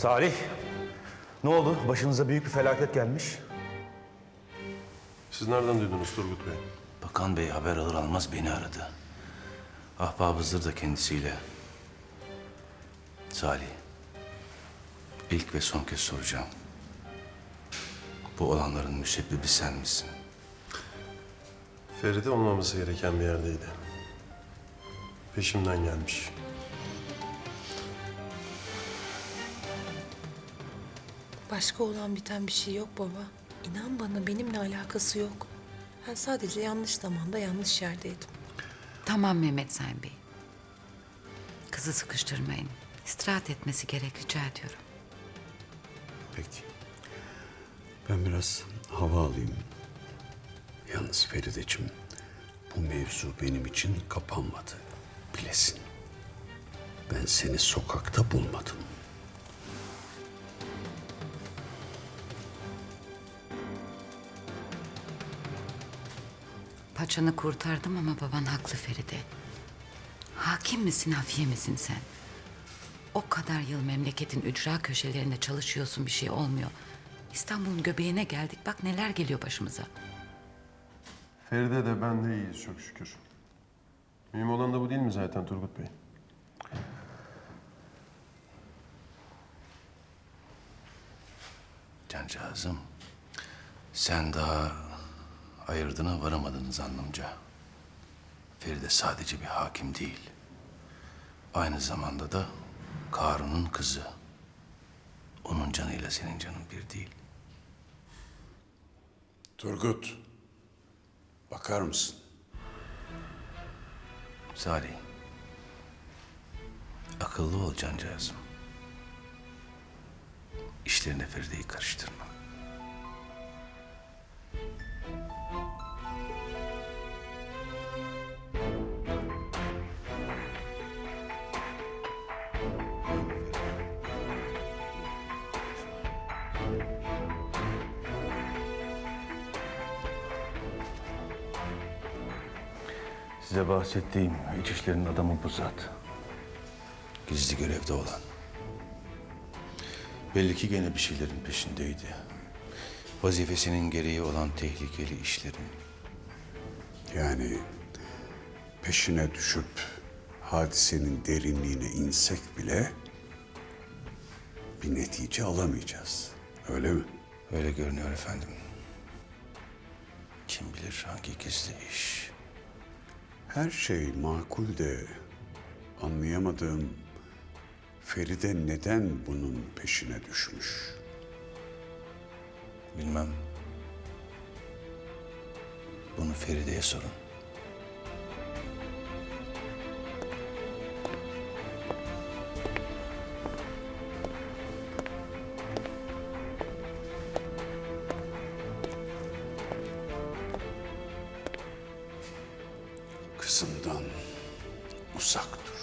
Salih, ne oldu? Başınıza büyük bir felaket gelmiş. Siz nereden duydunuz Turgut Bey? Bakan Bey haber alır almaz beni aradı. Ahbap Hızır da kendisiyle. Salih, ilk ve son kez soracağım. Bu olanların müsebbibi sen misin? Feride olmaması gereken bir yerdeydi. Peşimden gelmiş. Başka olan biten bir şey yok baba. İnan bana benimle alakası yok. Ben sadece yanlış zamanda yanlış yerdeydim. Tamam Mehmet Sayın Bey. Kızı sıkıştırmayın. İstirahat etmesi gerek rica ediyorum. Peki. Ben biraz hava alayım. Yalnız Ferideciğim, bu mevzu benim için kapanmadı. Bilesin. Ben seni sokakta bulmadım. Paçanı kurtardım ama baban haklı Feride. Hakim misin, hafiye misin sen? O kadar yıl memleketin ücra köşelerinde çalışıyorsun bir şey olmuyor. İstanbul'un göbeğine geldik bak neler geliyor başımıza. Feride de ben de iyiyiz çok şükür. Mühim olan da bu değil mi zaten Turgut Bey? Cancağızım, sen daha ayırdığına varamadınız anlamca. Feride sadece bir hakim değil. Aynı zamanda da Karun'un kızı. Onun canıyla senin canın bir değil. Turgut, bakar mısın? Salih, akıllı ol cancağızım. İşlerine Feride'yi karıştırma. Size bahsettiğim iç işlerin adamı bu zat. Gizli görevde olan. Belli ki gene bir şeylerin peşindeydi. Vazifesinin gereği olan tehlikeli işlerin. Yani peşine düşüp hadisenin derinliğine insek bile bir netice alamayacağız. Öyle mi? Öyle görünüyor efendim. Kim bilir hangi gizli iş. Her şey makul de anlayamadığım Feride neden bunun peşine düşmüş? Bilmem. Bunu Feride'ye sorun. Kızımdan uzak dur.